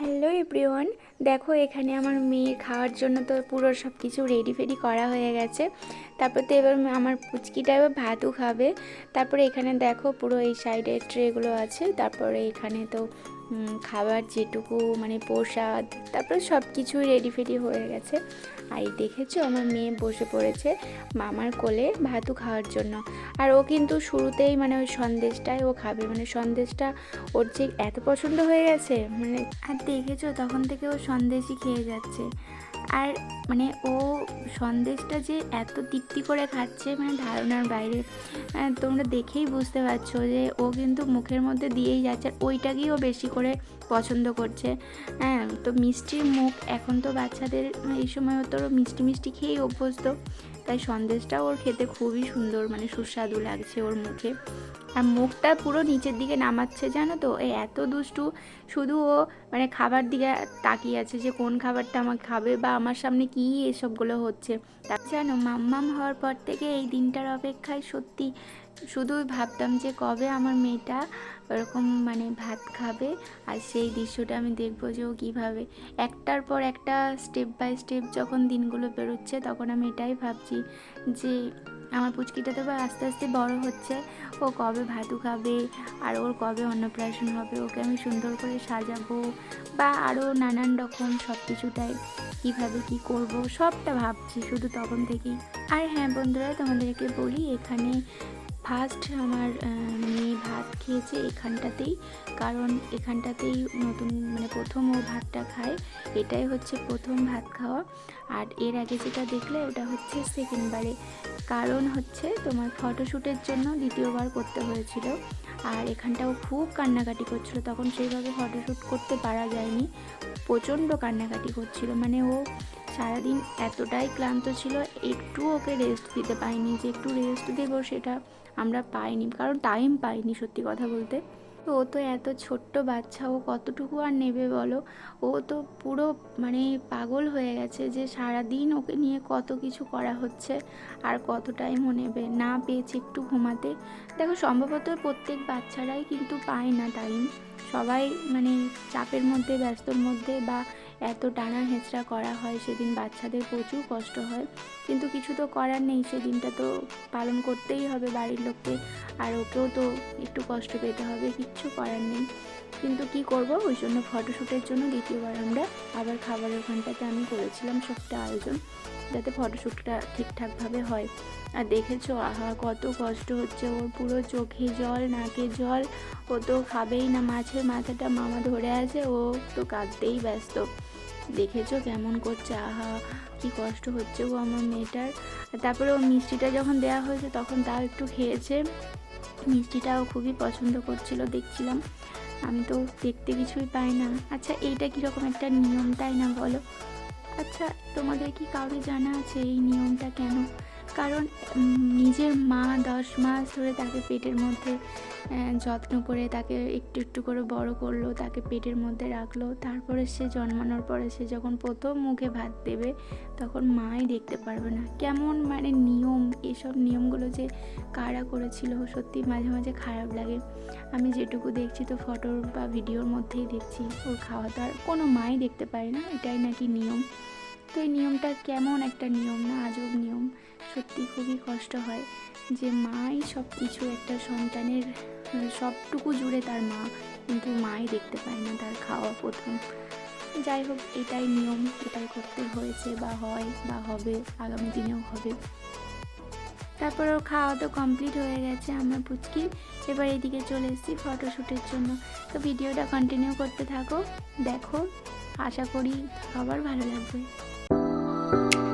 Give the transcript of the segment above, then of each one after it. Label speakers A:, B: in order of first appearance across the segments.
A: Hello everyone, দেখো এখানে আমার মেয়ের খাওয়ার জন্য তো পুরো সব কিছু রেডি ফেডি করা হয়ে গেছে। তারপর তো এবার আমার পুচকিটা এবার ভাতও খাবে। তারপরে এখানে দেখো পুরো এই সাইডে ট্রেগুলো আছে। তারপরে এখানে তো খাবার যেটুকু মানে প্রসাদ, তারপর সব কিছুই রেডি ফেডি হয়ে গেছে। আর এই দেখেছ, আমার মেয়ে বসে পড়েছে মামার কোলে ভাতু খাওয়ার জন্য। আর ও কিন্তু শুরুতেই মানে ওই সন্দেশটাই ও খাবে মানে সন্দেশটা ওর যে এত পছন্দ হয়ে গেছে মানে আর দেখেছ, তখন থেকে ও সন্দেশই খেয়ে যাচ্ছে। আর মানে ও সন্দেশটা যে এত তৃপ্তি করে খাচ্ছে মানে ধারণার বাইরে তোমরা দেখেই বুঝতে পারছ যে ও কিন্তু মুখের মধ্যে দিয়েই যাচ্ছে ওইটাকেই ও বেশি করে পছন্দ করছে। হ্যাঁ তো মিষ্টির মুখ এখন তো বাচ্চাদের, এই সময় তো মিষ্টি মিষ্টি খেয়েই অভ্যস্ত। তাই সন্দেশটা ওর খেতে খুবই সুন্দর মানে সুস্বাদু লাগছে ওর মুখে। আর মুখটা পুরো নিচের দিকে নামাচ্ছে, জানো তো? এই এত দুষ্টু, শুধু ও মানে খাবার দিকে তাকিয়ে আছে যে কোন খাবারটা আমার খাবে বা আমার সামনে কী এসবগুলো হচ্ছে। তা জানো, মাম্মাম হওয়ার পর থেকে এই দিনটার অপেক্ষায় সত্যি শুধুই ভাবতাম যে কবে আমার মেয়েটা ওরকম মানে ভাত খাবে আর সেই দৃশ্যটা আমি দেখব যে ও কীভাবে। একটার পর একটা স্টেপ বাই স্টেপ যখন দিনগুলো বেরোচ্ছে তখন আমি এটাই ভাবছি যে আমার পুচকিটা তো আস্তে আস্তে বড় হচ্ছে, ও কবে ভাতু খাবে আর ওর কবে অন্নপ্রাশন হবে, ওকে আমি সুন্দর করে সাজাবো বা আরও নানান রকম সব কিছুটাই কীভাবে কী করব সবটা ভাবছি শুধু তখন থেকেই। আর হ্যাঁ বন্ধুরা তোমাদেরকে বলি এখানে ফার্স্ট আমার মেয়ে ভাত খেয়েছে এখানটাতেই। কারণ এখানটাতেই নতুন মানে প্রথম ও ভাতটা খায়। এটাই হচ্ছে প্রথম ভাত খাওয়া। আর এর আগে যেটা দেখলে ওটা হচ্ছে সেকেন্ডবারে কারণ হচ্ছে তোমার ফটোশ্যুটের জন্য দ্বিতীয়বার করতে হয়েছিল। আর এখানটাও খুব কান্নাকাটি করছিল। তখন সেইভাবে ফটোশ্যুট করতে পারা যায়নি। প্রচণ্ড কান্নাকাটি করছিল। মানে ও সারাদিন এতটাই ক্লান্ত ছিল, একটু ওকে রেস্ট দিতে পাইনি যে একটু রেস্ট দেবো সেটা আমরা পাইনি, কারণ টাইম পাইনি সত্যি কথা বলতে। তো ও তো এত ছোট্ট বাচ্চা, ও কতটুকু আর নেবে বলো? ও তো পুরো মানে পাগল হয়ে গেছে যে সারাদিন ওকে নিয়ে কত কিছু করা হচ্ছে আর কত টাইম ও নেবে। না পেয়েছে একটু ঘুমাতে। দেখো, সম্ভবত প্রত্যেক বাচ্চারাই কিন্তু পায় না টাইম সবাই মানে চাপের মধ্যে, ব্যস্তর মধ্যে বা এত টানা হেঁচড়া করা হয়, সেদিন বাচ্চাদের প্রচুর কষ্ট হয়। কিন্তু কিছু তো করার নেই, সেদিনটা তো পালন করতেই হবে বাড়ির লোককে। আর ওকেও তো একটু কষ্ট পেতে হবে, কিচ্ছু করার নেই। কিন্তু কি করব? ওই জন্য ফটোশ্যুটের জন্য দ্বিতীয়বার আমরা আবার খাবারের ওখানটাতে আমি করেছিলাম সবটা আয়োজন, যাতে ফটোশ্যুটটা ঠিকঠাকভাবে হয়। আর দেখেছ, আহা, কত কষ্ট হচ্ছে ওর পুরো চোখে জল, নাকে জল। ও তো খাবেই না, মাছের মাথাটা মামা ধরে আছে, ও তো কাঁদতেই ব্যস্ত। দেখেছ কেমন করছে, আহা, কি কষ্ট হচ্ছে ও আমার মেয়েটার। তারপরে ও মিষ্টিটা যখন দেওয়া হয়েছে, তখন তাও একটু খেয়েছে। মিষ্টিটাও খুবই পছন্দ করছিল, দেখছিলাম। আমি তো দেখতে কিছুই পাই না। আচ্ছা এইটা কীরকম একটা নিয়ম তাই না বলো? আচ্ছা তোমাদের কি কাউকে জানা আছে এই নিয়মটা কেন? কারণ নিজের মা দশ মাস ধরে তাকে পেটের মধ্যে যত্ন করে তাকে একটু একটু করে বড় করল, তাকে পেটের মধ্যে রাখল। তারপরে সে জন্মানোর পরে সে যখন প্রথম মুখে ভাত দেবে, তখন মাই দেখতে পারবে না। কেমন মানে নিয়ম, এসব নিয়মগুলো যে কারা করেছিল সত্যি মাঝে মাঝে খারাপ লাগে। আমি যেটুকু দেখছি তো ফটোর বা ভিডিওর মধ্যেই দেখছি, ওর খাওয়া আর কোনো মাই দেখতে পারে না, এটাই নাকি নিয়ম। তো এই নিয়মটা কেমন একটা নিয়ম না আজব নিয়ম? সত্যি খুবই কষ্ট হয় যে মাই সব কিছু একটা সন্তানের, সবটুকু জুড়ে তার মা, কিন্তু মাই দেখতে পায় না তার খাওয়া প্রথম। যাই হোক, এটাই নিয়ম, এটাই করতে হয়েছে বা হয় বা হবে, আগামী দিনেও হবে। তারপর ওর খাওয়া তো কমপ্লিট হয়ে গেছে আমার পুচকি। এবার এদিকে চলে এসেছি ফটোশ্যুটের জন্য। তো ভিডিওটা কন্টিনিউ করতে থাকো, দেখো, আশা করি সবার ভালো লাগবে। you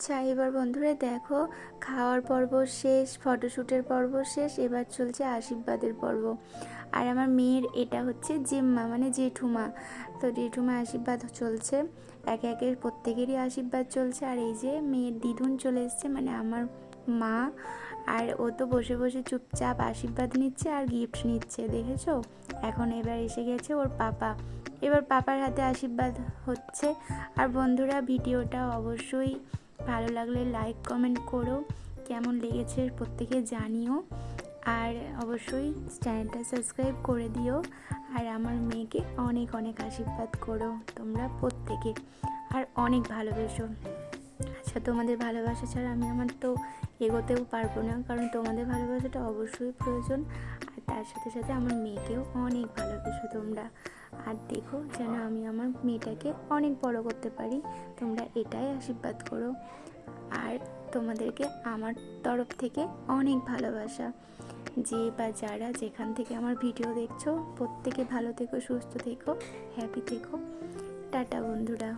A: আচ্ছা এবার বন্ধুরা দেখো, খাওয়ার পর্ব শেষ ফটোশ্যুটের পর্ব শেষ, এবার চলছে আশীর্বাদের পর্ব। আর আমার মেয়ের এটা হচ্ছে জিম্মা মানে জেঠুমা। তো জেঠুমা আশীর্বাদ চলছে, একে একে প্রত্যেকেরই আশীর্বাদ চলছে। আর এই যে মেয়ের দিদুন চলে এসছে মানে আমার মা, আর ও তো বসে বসে চুপচাপ আশীর্বাদ নিচ্ছে আর গিফট নিচ্ছে, দেখেছ? এখন এবার এসে গেছে ওর পাপা। এবার পাপার হাতে আশীর্বাদ হচ্ছে। আর বন্ধুরা, ভিডিওটা অবশ্যই ভালো লাগলে লাইক কমেন্ট করো। কেমন লেগেছে প্রত্যেকে জানিও। আর অবশ্যই চ্যানেলটা সাবস্ক্রাইব করে দিও। আর আমার মেয়েকে অনেক অনেক আশীর্বাদ করো তোমরা প্রত্যেকে। আর অনেক ভালোবেসো। আচ্ছা তোমাদের ভালোবাসা ছাড়া আমি আমার তো এগোতেও পারব না। কারণ তোমাদের ভালোবাসাটা অবশ্যই প্রয়োজন। আর তার সাথে সাথে আমার মেয়েকেও অনেক ভালোবেসো তোমরা। আর দেখো যেন আমি আমার মেয়েটাকে অনেক বড় করতে পারি। তোমরা এটাই আশীর্বাদ করো। আর তোমাদেরকে আমার তরফ থেকে অনেক ভালোবাসা। যে বা যারা যেখান থেকে আমার ভিডিও দেখছ, প্রত্যেকে ভালো থেকো, সুস্থ থেকো হ্যাপি থেকো। টাটা বন্ধুরা।